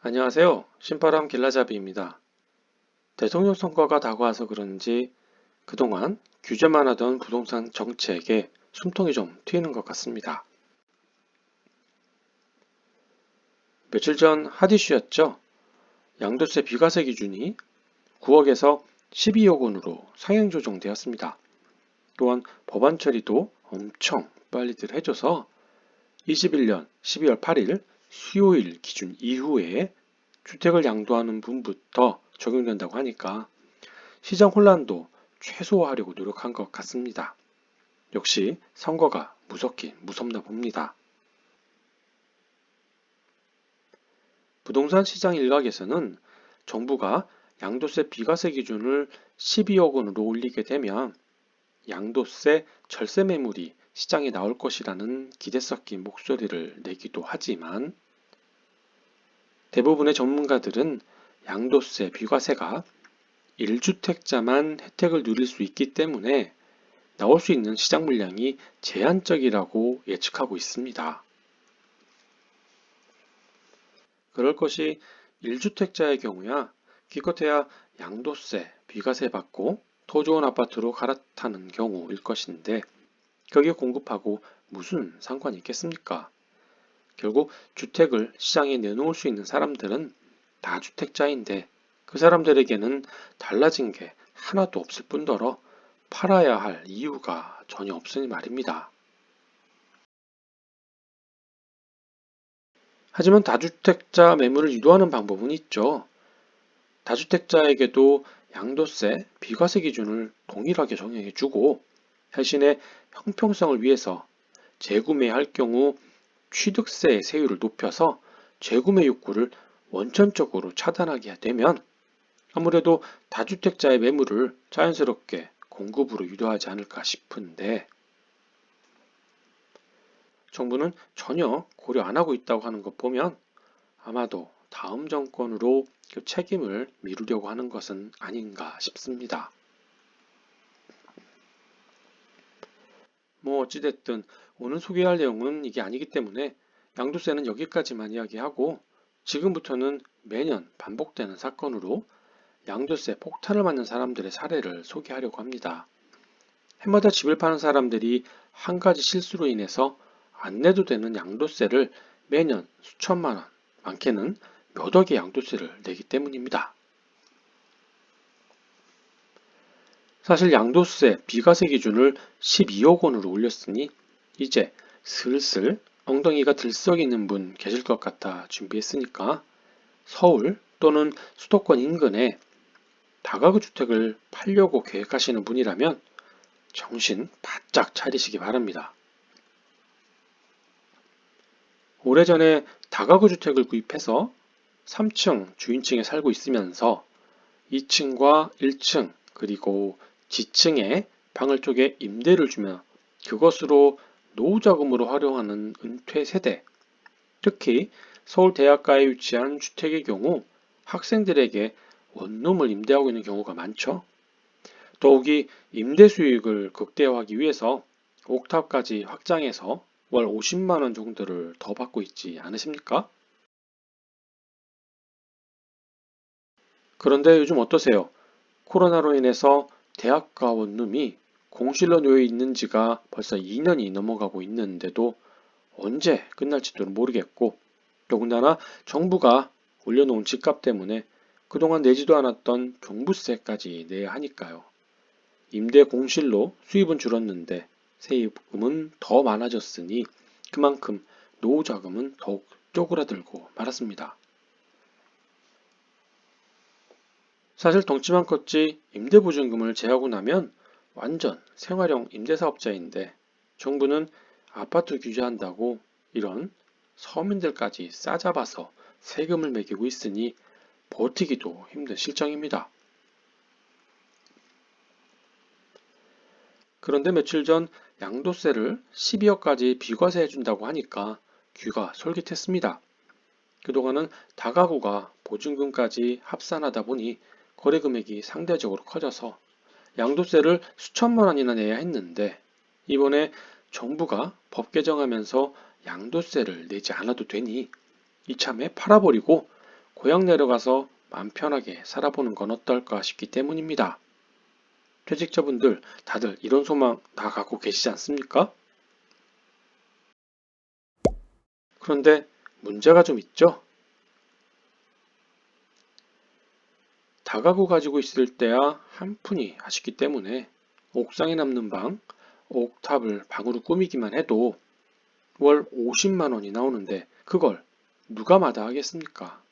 안녕하세요. 신바람 길라잡이입니다. 대통령 선거가 다가와서 그런지 그동안 규제만 하던 부동산 정책에 숨통이 좀 트이는 것 같습니다. 며칠 전 핫이슈였죠. 양도세 비과세 기준이 9억에서 12억 원으로 상향 조정되었습니다. 또한 법안 처리도 엄청 빨리들 해줘서 21년 12월 8일 수요일 기준 이후에 주택을 양도하는 분부터 적용된다고 하니까 시장 혼란도 최소화하려고 노력한 것 같습니다. 역시 선거가 무섭긴 무섭나 봅니다. 부동산 시장 일각에서는 정부가 양도세 비과세 기준을 12억 원으로 올리게 되면 양도세 절세 매물이 시장에 나올 것이라는 기대 섞인 목소리를 내기도 하지만 대부분의 전문가들은 양도세 비과세가 1주택자만 혜택을 누릴 수 있기 때문에 나올 수 있는 시장 물량이 제한적이라고 예측하고 있습니다. 그럴 것이 1주택자의 경우야 기껏해야 양도세, 비과세 받고 더 좋은 아파트로 갈아타는 경우일 것인데 거기에 공급하고 무슨 상관이 있겠습니까? 결국 주택을 시장에 내놓을 수 있는 사람들은 다주택자인데 그 사람들에게는 달라진 게 하나도 없을 뿐더러 팔아야 할 이유가 전혀 없으니 말입니다. 하지만 다주택자 매물을 유도하는 방법은 있죠. 다주택자에게도 양도세, 비과세 기준을 동일하게 정해주고 대신에 형평성을 위해서 재구매할 경우 취득세 세율을 높여서 재구매 욕구를 원천적으로 차단하게 되면 아무래도 다주택자의 매물을 자연스럽게 공급으로 유도하지 않을까 싶은데 정부는 전혀 고려 안 하고 있다고 하는 것 보면 아마도 다음 정권으로 그 책임을 미루려고 하는 것은 아닌가 싶습니다. 뭐 어찌됐든 오늘 소개할 내용은 이게 아니기 때문에 양도세는 여기까지만 이야기하고 지금부터는 매년 반복되는 사건으로 양도세 폭탄을 맞는 사람들의 사례를 소개하려고 합니다. 해마다 집을 파는 사람들이 한 가지 실수로 인해서 안 내도 되는 양도세를 매년 수천만 원, 많게는 몇 억의 양도세를 내기 때문입니다. 사실 양도세 비과세 기준을 12억 원으로 올렸으니 이제 슬슬 엉덩이가 들썩이는 분 계실 것 같아 준비했으니까 서울 또는 수도권 인근에 다가구 주택을 팔려고 계획하시는 분이라면 정신 바짝 차리시기 바랍니다. 오래전에 다가구 주택을 구입해서 3층 주인층에 살고 있으면서 2층과 1층 그리고 지층에 방을 쪼개 임대를 주며 그것으로 노후자금으로 활용하는 은퇴 세대, 특히 서울 대학가에 위치한 주택의 경우 학생들에게 원룸을 임대하고 있는 경우가 많죠. 더욱이 임대 수익을 극대화하기 위해서 옥탑까지 확장해서 월 50만원 정도를 더 받고 있지 않으십니까? 그런데 요즘 어떠세요? 코로나로 인해서 대학가 원 룸이 공실로 놓여 있는 지가 벌써 2년이 넘어가고 있는데도 언제 끝날지도 모르겠고 더군다나 정부가 올려놓은 집값 때문에 그동안 내지도 않았던 종부세까지 내야 하니까요. 임대 공실로 수입은 줄었는데 세입금은 더 많아졌으니 그만큼 노후 자금은 더욱 쪼그라들고 말았습니다. 사실 덩치만 컸지 임대보증금을 제하고 나면 완전 생활형 임대사업자인데 정부는 아파트 규제한다고 이런 서민들까지 싸잡아서 세금을 매기고 있으니 버티기도 힘든 실정입니다. 그런데 며칠 전 양도세를 12억까지 비과세 해준다고 하니까 귀가 솔깃했습니다. 그동안은 다가구가 보증금까지 합산하다 보니 거래 금액이 상대적으로 커져서 양도세를 수천만 원이나 내야 했는데 이번에 정부가 법 개정하면서 양도세를 내지 않아도 되니 이참에 팔아버리고 고향 내려가서 맘 편하게 살아보는 건 어떨까 싶기 때문입니다. 퇴직자분들 다들 이런 소망 다 갖고 계시지 않습니까? 그런데 문제가 좀 있죠? 다가구 가지고 있을 때야 한 푼이 아쉽기 때문에 옥상에 남는 방, 옥탑을 방으로 꾸미기만 해도 월 50만 원이 나오는데 그걸 누가 마다하겠습니까?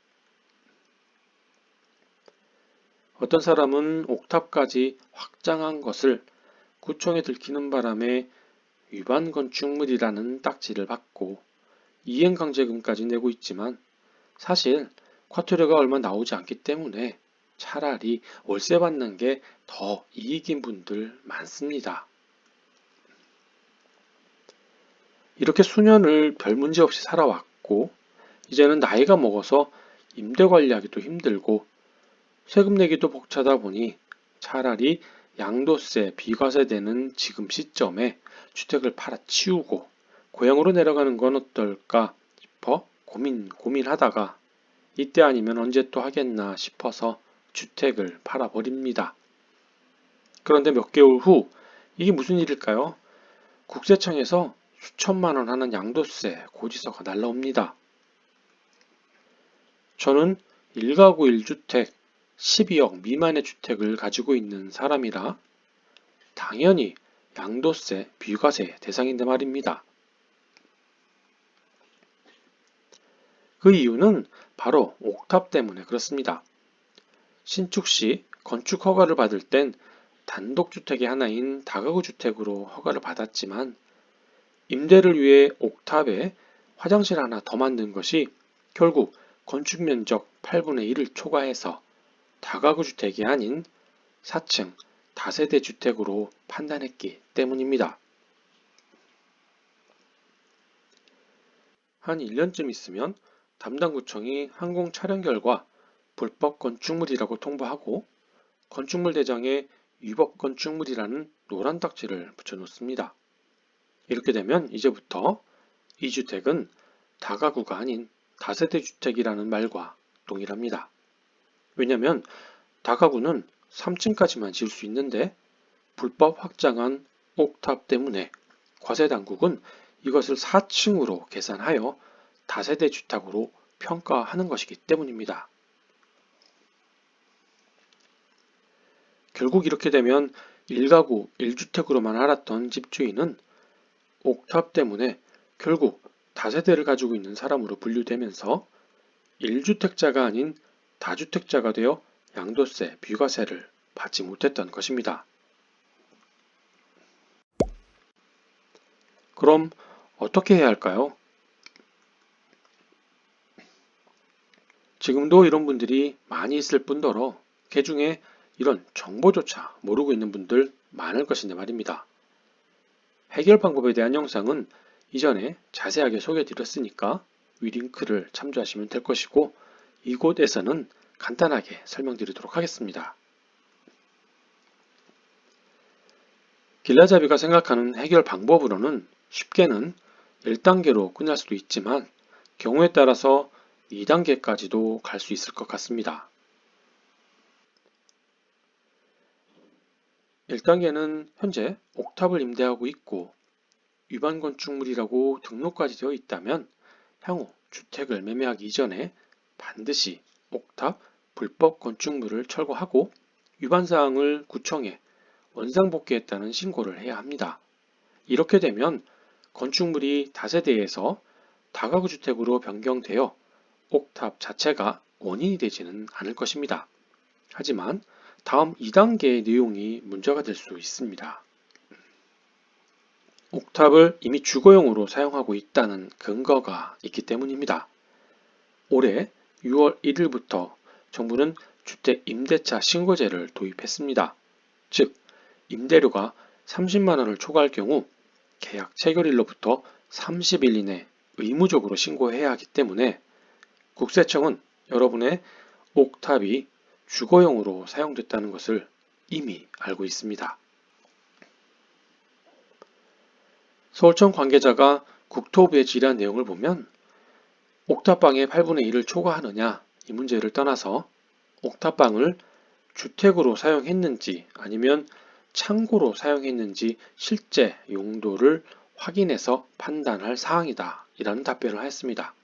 어떤 사람은 옥탑까지 확장한 것을 구청에 들키는 바람에 위반 건축물이라는 딱지를 받고 이행강제금까지 내고 있지만 사실 과태료가 얼마 나오지 않기 때문에 차라리 월세 받는 게 더 이익인 분들 많습니다. 이렇게 수년을 별 문제 없이 살아왔고 이제는 나이가 먹어서 임대 관리하기도 힘들고 세금 내기도 벅차다 보니 차라리 양도세, 비과세 되는 지금 시점에 주택을 팔아치우고 고향으로 내려가는 건 어떨까 싶어 고민 고민하다가 이때 아니면 언제 또 하겠나 싶어서 주택을 팔아버립니다. 그런데 몇 개월 후 이게 무슨 일일까요? 국세청에서 수천만 원 하는 양도세 고지서가 날라옵니다. 저는 1가구 1주택 12억 미만의 주택을 가지고 있는 사람이라 당연히 양도세, 비과세 대상인데 말입니다. 그 이유는 바로 옥탑 때문에 그렇습니다. 신축 시 건축 허가를 받을 땐 단독주택의 하나인 다가구 주택으로 허가를 받았지만 임대를 위해 옥탑에 화장실 하나 더 만든 것이 결국 건축 면적 8분의 1을 초과해서 다가구 주택이 아닌 4층 다세대 주택으로 판단했기 때문입니다. 한 1년쯤 있으면 담당 구청이 항공 촬영 결과 불법 건축물이라고 통보하고 건축물 대장에 위법 건축물이라는 노란 딱지를 붙여놓습니다. 이렇게 되면 이제부터 이 주택은 다가구가 아닌 다세대 주택이라는 말과 동일합니다. 왜냐하면 다가구는 3층까지만 지을 수 있는데 불법 확장한 옥탑 때문에 과세 당국은 이것을 4층으로 계산하여 다세대 주택으로 평가하는 것이기 때문입니다. 결국 이렇게 되면 1가구 1주택으로만 알았던 집주인은 옥탑 때문에 결국 다세대를 가지고 있는 사람으로 분류되면서 1주택자가 아닌 다주택자가 되어 양도세, 비과세를 받지 못했던 것입니다. 그럼 어떻게 해야 할까요? 지금도 이런 분들이 많이 있을 뿐더러 개 중에 이런 정보조차 모르고 있는 분들 많을 것인데 말입니다. 해결 방법에 대한 영상은 이전에 자세하게 소개해 드렸으니까 위 링크를 참조하시면 될 것이고 이곳에서는 간단하게 설명드리도록 하겠습니다. 길라잡이가 생각하는 해결 방법으로는 쉽게는 1단계로 끝날 수도 있지만 경우에 따라서 2단계까지도 갈 수 있을 것 같습니다. 1단계는 현재 옥탑을 임대하고 있고 위반 건축물이라고 등록까지 되어 있다면 향후 주택을 매매하기 이전에 반드시 옥탑 불법 건축물을 철거하고 위반 사항을 구청에 원상 복귀했다는 신고를 해야 합니다. 이렇게 되면 건축물이 다세대에서 다가구 주택으로 변경되어 옥탑 자체가 원인이 되지는 않을 것입니다. 하지만 다음 2단계의 내용이 문제가 될 수 있습니다. 옥탑을 이미 주거용으로 사용하고 있다는 근거가 있기 때문입니다. 올해 6월 1일부터 정부는 주택 임대차 신고제를 도입했습니다. 즉, 임대료가 30만 원을 초과할 경우 계약 체결일로부터 30일 이내 의무적으로 신고해야 하기 때문에 국세청은 여러분의 옥탑이 주거용으로 사용됐다는 것을 이미 알고 있습니다. 서울청 관계자가 국토부에 질의한 내용을 보면 옥탑방의 8분의 1을 초과하느냐 이 문제를 떠나서 옥탑방을 주택으로 사용했는지 아니면 창고로 사용했는지 실제 용도를 확인해서 판단할 사항이다. 이라는 답변을 하였습니다.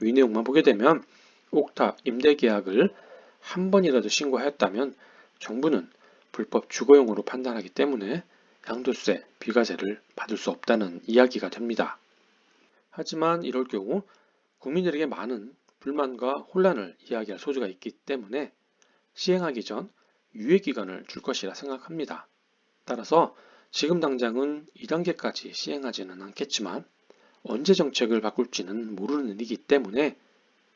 위 내용만 보게 되면 옥탑 임대 계약을 한 번이라도 신고하였다면 정부는 불법 주거용으로 판단하기 때문에 양도세, 비과세를 받을 수 없다는 이야기가 됩니다. 하지만 이럴 경우 국민들에게 많은 불만과 혼란을 이야기할 소지가 있기 때문에 시행하기 전 유예기간을 줄 것이라 생각합니다. 따라서 지금 당장은 2단계까지 시행하지는 않겠지만 언제 정책을 바꿀지는 모르는 일이기 때문에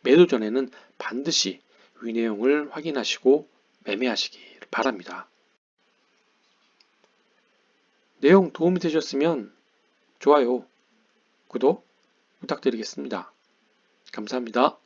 매도 전에는 반드시 위 내용을 확인하시고 매매하시기 바랍니다. 내용 도움이 되셨으면 좋아요, 구독 부탁드리겠습니다. 감사합니다.